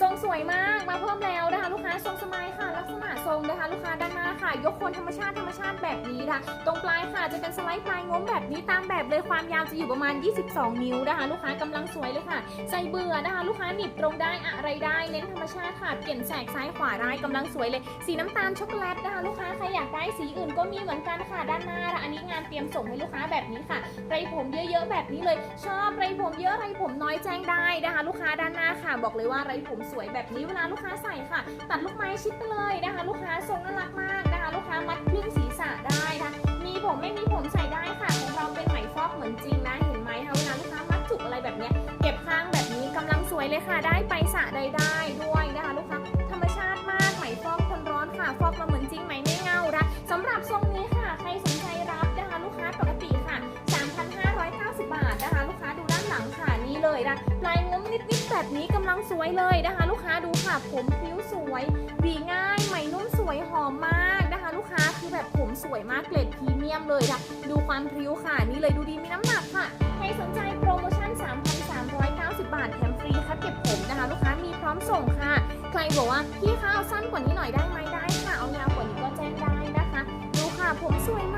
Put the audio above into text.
ทรงสวยมากมาเพิ่มแล้ว งนะคะ ลูกค้าด้านหน้าค่ะ ยกคนธรรมชาติธรรมชาติแบบนี้นะคะ ตรงปลายค่ะจะเป็นสไลด์ปลายงมแบบนี้ตามแบบเลยความยาวจะอยู่ประมาณ 22 นิ้วนะคะ ลูกค้ากำลังสวยเลยค่ะใส่เบื่อนะคะ ลูกค้าหนีบตรงได้อะไรได้เน้นธรรมชาติค่ะเปลี่ยนแสกซ้ายขวาได้กำลังสวยเลย สีน้ำตาลช็อกโกแลตนะคะลูกค้าใครอยากได้สีอื่นก็มีเหมือนกันค่ะด้านหน้าค่ะอันนี้งานเตรียมส่งให้ลูกค้าแบบนี้ค่ะไรผมเยอะๆแบบนี้เลย ชอบไรผมเยอะไรผมน้อยแจ้งได้นะคะ ลูกค้าด้านหน้าค่ะ บอกเลยว่าไรผมสวยแบบนี้เวลาลูกค้าใส่ค่ะ ตัดลูกไม้ชิดไปเลยนะคะ ลูกค้า ยค่ะได้ไปสระใดได้ด้วยนะคะลูกค้าธรรมชาติมากไหมฟอกทนร้อนค่ะ ฟอกมาเหมือนจริงไหมไม่เงานะสำหรับทรงนี้ค่ะ ใครสนใจรับนะคะลูกค้าปกติค่ะ 3,590 บาทนะคะ ลูกค้าดูด้านหลังค่ะนี่เลยนะลายงุ้มนิดๆแบบนี้กำลังสวยเลยนะคะ ลูกค้าดูค่ะ ผมผิวสวยหวีง่ายไหมนุ่มสวยหอมมากนะคะ ลูกค้าคือแบบผมสวยมากเกรดพรีเมียมเลยค่ะดูความพริ้วค่ะนี่เลยดูดีมีน้ำหนัก ไรบอกว่าพี่คะเอาสั้นกว่านี้หน่อยได้ไหมได้ค่ะ เอายาวกว่านี้ก็แจ้งได้นะคะ ดูค่ะผมสวยมาก